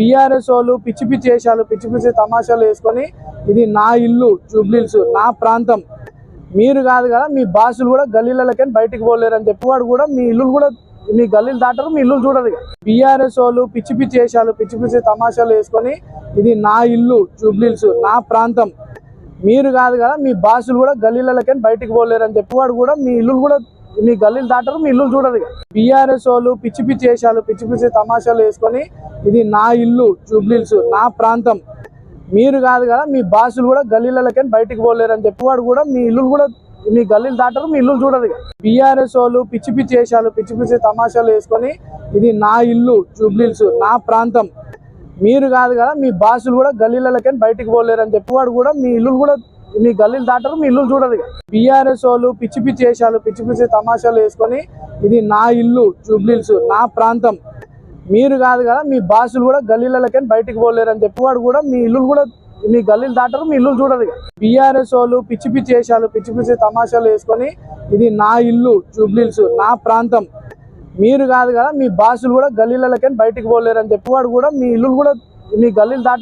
PRS వాళ్ళు పిచ్చి పిచ్చి వేషాలు పిచ్చి పిచ్చి తమాషాలు వేసుకొని ఇది నా ఇల్లు జూబ్లీల్స్ నా ప్రాంతం. మీరు కాదు కదా మీ బాసులు కూడా గల్లీలకి బయటికి పోలేరు అని చెప్పి వాడు కూడా మీ ఇల్లు కూడా మీ గల్లీలు దాటరు మీ ఇల్లు చూడరు బీఆర్ఎస్ వాళ్ళు పిచ్చి పిచ్చి వేషాలు పిచ్చి పిచ్చి తమాషాలు వేసుకొని ఇది నా ఇల్లు జూబ్లీల్స్ నా ప్రాంతం. మీరు కాదు కదా మీ బాసులు కూడా గల్లీలకి బయటికి పోలేరు అని చెప్పి వాడు కూడా మీ ఇల్లు కూడా మీ గల్లీలు దాటరు మీ ఇల్లు చూడరు బీఆర్ఎస్ వాళ్ళు పిచ్చి పిచ్చి వేషాలు పిచ్చి పిచ్చి తమాషాలు వేసుకొని ఇది నా ఇల్లు జూబ్లీల్స్ నా ప్రాంతం. మీరు కాదు కదా మీ బాసులు కూడా గల్లీలకి బయటికి పోలేరు అని చెప్పి వాడు కూడా మీ ఇల్లు కూడా మీ గల్లీలు దాటరు మీ ఇల్లు చూడరు బీఆర్ఎస్ వాళ్ళు పిచ్చి పిచ్చి వేషాలు పిచ్చి పిచ్చి తమాషాలు వేసుకొని ఇది నా ఇల్లు జూబ్లీల్స్ నా ప్రాంతం. మీరు కాదు కదా మీ బాసులు కూడా గల్లీలకి బయటికి పోలేరు అని చెప్పి వాడు కూడా మీ ఇల్లు కూడా మీ గల్లీలు దాటరు మీ ఇల్లు చూడరు బీఆర్ఎస్ వాళ్ళు పిచ్చి పిచ్చి వేషాలు పిచ్చి పిచ్చి తమాషాలు వేసుకొని ఇది నా ఇల్లు జూబ్లీల్స్ నా ప్రాంతం. మీరు కాదు కదా మీ బాసులు కూడా గల్లీలకని బయటికి పోలేరు అని చెప్పి వాడు కూడా మీ ఇల్లు కూడా మీ గల్లీలు దాటరు మీ ఇల్లు చూడరు బీఆర్ఎస్ వాళ్ళు పిచ్చి పిచ్చి వేషాలు పిచ్చి పిచ్చి తమాషాలు వేసుకొని ఇది నా ఇల్లు జూబ్లీల్స్ నా ప్రాంతం. మీరు కాదు కదా మీ బాసులు కూడా గల్లీలకని బయటికి పోలేరు అని చెప్పి వాడు కూడా మీ ఇల్లు కూడా మీ గల్లీలు దాటరు.